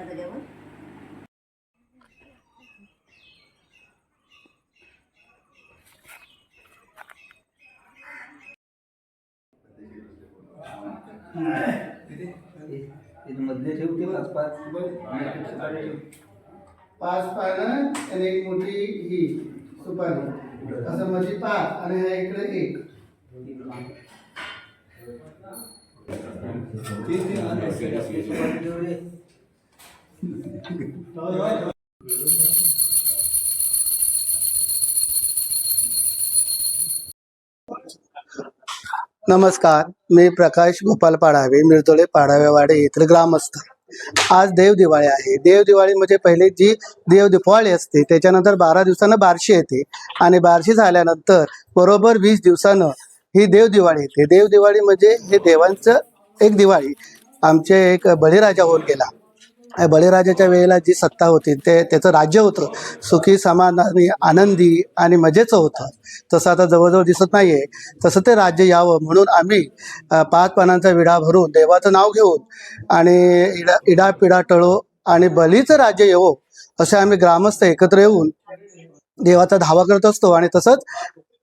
आता त्याच्यावर मधले ठेवते पाच पाच? पाच पानं आणि एक मोठी ही सुपारी. असं मध्ये पाच आणि ह्या इकडे एक. नमस्कार मी प्रकाश गोपाल पाडावे मिरतोळे पाडावेवाडे येथील ग्रामस्थ. आज देव दिवाळी आहे. देव दिवाळी म्हणजे पहिले जी देव दिवाळी असते त्याच्यानंतर बारा दिवसानं बारशी येते आणि बारशी झाल्यानंतर बरोबर वीस दिवसानं ही देव दिवाळी येते. देव दिवाळी म्हणजे हे देवांचं एक दिवाळी. आमचे एक बळीराजा होऊन गेला. बळीराजाच्या वेळेला जी सत्ता होती ते त्याचं राज्य होतं. सुखी समाधानी आनंदी आणि मजेचं होतं. तसं आता जवळजवळ दिसत नाही आहे तसं ते राज्य यावं म्हणून आम्ही पाच पानांचा विडा भरून देवाचं नाव घेऊन आणि इडा इडापिडा टळो आणि बलीचं राज्य येवो असे आम्ही ग्रामस्थ एकत्र येऊन देवाचा धावा करत असतो. आणि तसंच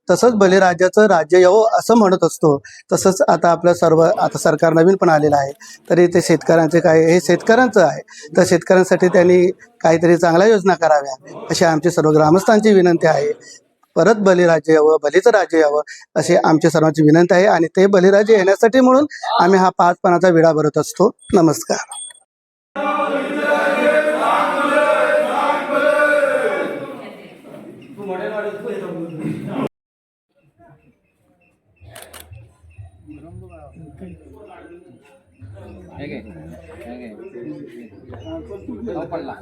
तसंच बलिराजाचं राज्य येवो असं म्हणत असतो. तसंच आता आपलं सर्व आता सरकार नवीन पण आलेलं आहे. तरी ते शेतकऱ्यांचे काय हे शेतकऱ्यांचं आहे. तर शेतकऱ्यांसाठी त्यांनी काहीतरी चांगल्या योजना कराव्या अशी आमची सर्व ग्रामस्थांची विनंती आहे. परत बलिराज्य यावं बलीचं राज्य यावं अशी आमची सर्वांची विनंती आहे आणि ते बलिराज्य येण्यासाठी म्हणून आम्ही हा पाच पानाचा विडा भरत असतो. नमस्कार. हे घे, हे घे. पडला